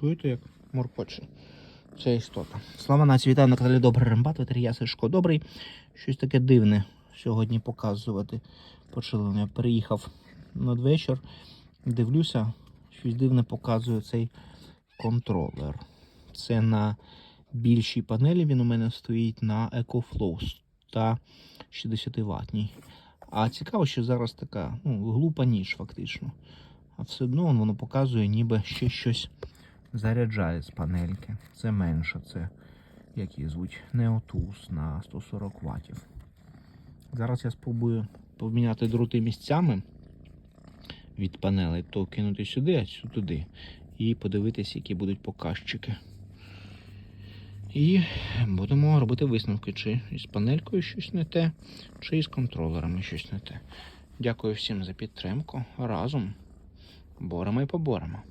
Чуєте, як моркоче? Це істота. Слава нації, вітаю на каналі Добрий Рембат, ветерія Сашко Добрий. Щось таке дивне сьогодні показувати почали. Я переїхав надвечір, дивлюся, щось дивне показує цей контролер. Це на більшій панелі він у мене стоїть на EcoFlow та 60 ватній. А цікаво, що зараз така ну, глупа ніч фактично. А все одно воно показує, ніби ще щось заряджає з панельки. Це менше, це як її звуть, Neotus на 140 ваттів. Зараз я спробую поміняти дроти місцями від панелей, то кинути сюди, а цю туди. І подивитися, які будуть показчики. І будемо робити висновки, чи із панелькою щось не те, чи із контролерами щось не те. Дякую всім за підтримку. Разом боремо і поборемо.